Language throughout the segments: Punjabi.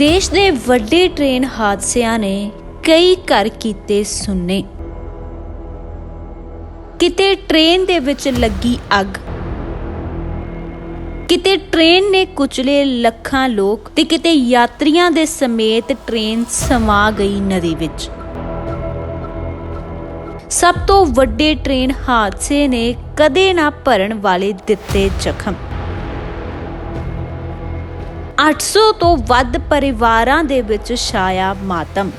ਦੇਸ਼ ਦੇ ਵੱਡੇ ਟ੍ਰੇਨ ਹਾਦਸਿਆਂ ਨੇ ਕਈ ਘਰ ਕੀਤੇ ਸੁੰਨੇ। ਕਿਤੇ ਟ੍ਰੇਨ ਦੇ ਵਿੱਚ ਲੱਗੀ ਅੱਗ, ਕਿਤੇ ਟ੍ਰੇਨ ਨੇ ਕੁਚਲੇ ਲੱਖਾਂ ਲੋਕ ਤੇ ਕਿਤੇ ਯਾਤਰੀਆਂ ਦੇ ਸਮੇਤ ਟ੍ਰੇਨ ਸਮਾ ਗਈ ਨਦੀ ਵਿੱਚ। ਸਭ ਤੋਂ ਵੱਡੇ ਟ੍ਰੇਨ ਹਾਦਸੇ ਨੇ ਕਦੇ ਨਾ ਭਰਨ ਵਾਲੇ ਦਿੱਤੇ ਜ਼ਖਮ। 800 ਤੋਂ ਵੱਧ ਪਰਿਵਾਰਾਂ ਦੇ ਵਿੱਚ ਛਾਇਆ ਮਾਤਮ।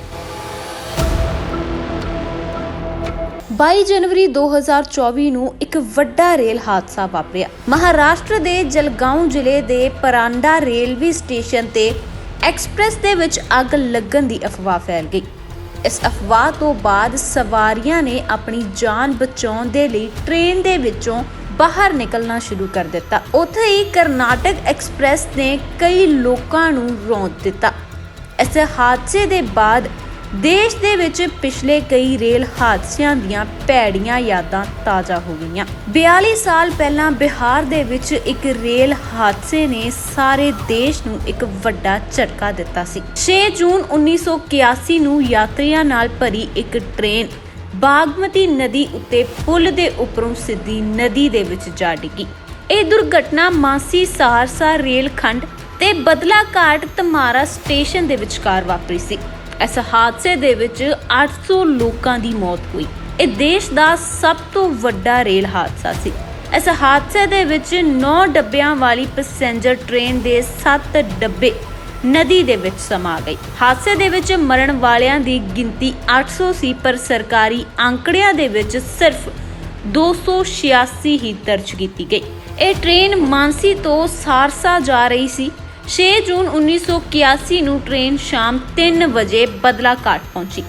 22 ਜਨਵਰੀ 2024 ਨੂੰ ਇੱਕ ਵੱਡਾ ਰੇਲ ਹਾਦਸਾ ਵਾਪਰਿਆ। ਮਹਾਰਾਸ਼ਟਰ ਦੇ ਜਲਗਾਉਂ ਜ਼ਿਲ੍ਹੇ ਦੇ ਪਰਾਂਡਾ ਰੇਲਵੇ ਸਟੇਸ਼ਨ ਤੇ ਐਕਸਪ੍ਰੈਸ ਦੇ ਵਿੱਚ ਅੱਗ ਲੱਗਣ ਦੀ ਅਫਵਾਹ ਫੈਲ ਗਈ। ਇਸ ਅਫਵਾਹ ਤੋਂ ਬਾਅਦ ਸਵਾਰੀਆਂ ਨੇ ਆਪਣੀ ਜਾਨ ਬਚਾਉਣ ਦੇ ਲਈ ਟ੍ਰੇਨ ਦੇ ਵਿੱਚੋਂ ਬਾਹਰ ਨਿਕਲਣਾ ਸ਼ੁਰੂ ਕਰ ਦਿੱਤਾ। ਉੱਥੇ ਹੀ ਕਰਨਾਟਕ ਐਕਸਪ੍ਰੈਸ ਨੇ ਕਈ ਲੋਕਾਂ ਨੂੰ ਰੋਂਦ ਦਿੱਤਾ। ਇਸ ਹਾਦਸੇ ਦੇ ਬਾਅਦ ਦੇਸ਼ ਦੇ ਵਿੱਚ ਪਿਛਲੇ ਕਈ ਰੇਲ ਹਾਦਸਿਆਂ ਦੀਆਂ ਭੈੜੀਆਂ ਯਾਦਾਂ ਤਾਜ਼ਾ ਹੋ ਗਈਆਂ। 42 ਸਾਲ ਪਹਿਲਾਂ ਬਿਹਾਰ ਦੇ ਵਿੱਚ ਇੱਕ ਰੇਲ ਹਾਦਸੇ ਨੇ ਸਾਰੇ ਦੇਸ਼ ਨੂੰ ਇੱਕ ਵੱਡਾ ਝਟਕਾ ਦਿੱਤਾ ਸੀ। 6 ਜੂਨ 1981 ਨੂੰ ਯਾਤਰੀਆਂ ਨਾਲ ਭਰੀ ਇੱਕ ਟ੍ਰੇਨ ਬਾਗਮਤੀ ਨਦੀ ਉੱਤੇ ਪੁਲ ਦੇ ਉੱਪਰੋਂ ਸਿੱਧੀ ਨਦੀ ਦੇ ਵਿੱਚ ਜਾ ਡਿੱਗੀ। ਇਹ ਦੁਰਘਟਨਾ ਮਾਸੀ ਸਹਾਰਸਾ ਰੇਲ ਖੰਡ ਤੇ ਬਦਲਾ ਘਾਟ ਤਮਾਰਾ ਸਟੇਸ਼ਨ ਦੇ ਵਿਚਕਾਰ ਵਾਪਰੀ ਸੀ। ਇਸ ਹਾਦਸੇ ਦੇ ਵਿੱਚ 800 ਲੋਕਾਂ ਦੀ ਮੌਤ ਹੋਈ। ਇਹ ਦੇਸ਼ ਦਾ ਸਭ ਤੋਂ ਵੱਡਾ ਰੇਲ ਹਾਦਸਾ ਸੀ। ਇਸ ਹਾਦਸੇ ਦੇ ਵਿੱਚ 9 ਡੱਬਿਆਂ ਵਾਲੀ ਪੈਸੇਂਜਰ ਟ੍ਰੇਨ ਦੇ 7 ਡੱਬੇ ਨਦੀ ਦੇ ਵਿੱਚ ਸਮਾ ਗਈ। ਹਾਦਸੇ ਦੇ ਵਿੱਚ ਮਰਨ ਵਾਲਿਆਂ ਦੀ ਗਿਣਤੀ 800 ਸੀ ਪਰ ਸਰਕਾਰੀ ਅੰਕੜਿਆਂ ਦੇ ਵਿੱਚ ਸਿਰਫ 286 ਹੀ ਦਰਜ ਕੀਤੀ ਗਈ। ਇਹ ਟ੍ਰੇਨ ਮਾਨਸੀ ਤੋਂ ਸਾਰਸਾ ਜਾ ਰਹੀ ਸੀ। 6 ਜੂਨ 1981 ਨੂੰ ਟ੍ਰੇਨ ਸ਼ਾਮ 3 ਵਜੇ ਬਦਲਾ ਘਾਟ ਪਹੁੰਚੀ।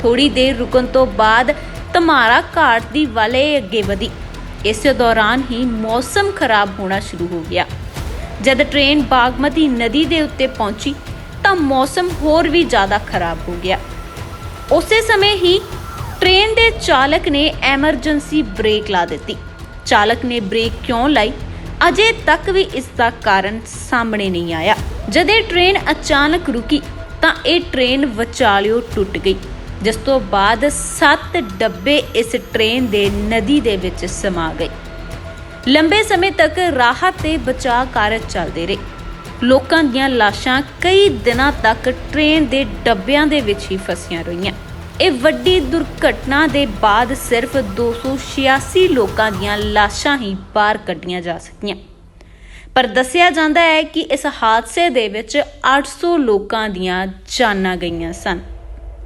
ਥੋੜੀ ਦੇਰ ਰੁਕਣ ਤੋਂ ਬਾਅਦ ਧਮਾਰਾ ਘਾਟ ਦੀ ਵਾਲੇ ਅੱਗੇ ਵਧੀ। ਇਸੇ ਦੌਰਾਨ ਹੀ ਮੌਸਮ ਖਰਾਬ ਹੋਣਾ ਸ਼ੁਰੂ ਹੋ ਗਿਆ। ਜਦ ਟ੍ਰੇਨ ਬਾਗਮਤੀ ਨਦੀ ਦੇ ਉੱਤੇ ਪਹੁੰਚੀ, ਤਾਂ ਮੌਸਮ ਹੋਰ ਵੀ ਜ਼ਿਆਦਾ ਖਰਾਬ ਹੋ ਗਿਆ। ਉਸੇ ਸਮੇਂ ਹੀ ਟ੍ਰੇਨ ਦੇ ਚਾਲਕ ਨੇ ਐਮਰਜੈਂਸੀ ਬ੍ਰੇਕ ਲਾ ਦਿੱਤੀ। ਚਾਲਕ ਨੇ ਬ੍ਰੇਕ ਕਿਉਂ ਲਾਈ? ਅਜੇ ਤੱਕ ਵੀ ਇਸ ਦਾ ਕਾਰਨ ਸਾਹਮਣੇ ਨਹੀਂ ਆਇਆ। ਜਦ ਇਹ ਟ੍ਰੇਨ ਅਚਾਨਕ ਰੁਕੀ, ਤਾਂ ਇਹ ਟ੍ਰੇਨ ਵਿਚਾਲਿਓ ਟੁੱਟ ਗਈ, ਜਿਸ ਤੋਂ ਬਾਅਦ 7 ਡੱਬੇ ਇਸ ਟ੍ਰੇਨ ਦੇ ਨਦੀ ਦੇ ਵਿੱਚ ਸਮਾ ਗਏ। ਲੰਬੇ ਸਮੇਂ ਤੱਕ ਰਾਹਤ ਤੇ ਬਚਾਅ ਕਾਰਜ ਚੱਲਦੇ ਰਹੇ। ਲੋਕਾਂ ਦੀਆਂ ਲਾਸ਼ਾਂ ਕਈ ਦਿਨਾਂ ਤੱਕ ਟ੍ਰੇਨ ਦੇ ਡੱਬਿਆਂ ਦੇ ਵਿੱਚ ਹੀ ਫਸੀਆਂ ਰਹੀਆਂ। ਇਹ ਵੱਡੀ ਦੁਰਘਟਨਾ ਦੇ ਬਾਅਦ ਸਿਰਫ 286 ਲੋਕਾਂ ਦੀਆਂ ਲਾਸ਼ਾਂ ਹੀ ਬਾਹਰ ਕੱਢੀਆਂ ਜਾ ਸਕੀਆਂ। ਪਰ ਦੱਸਿਆ ਜਾਂਦਾ ਹੈ ਕਿ ਇਸ ਹਾਦਸੇ ਦੇ ਵਿੱਚ 800 ਲੋਕਾਂ ਦੀਆਂ ਜਾਨਾਂ ਗਈਆਂ ਸਨ।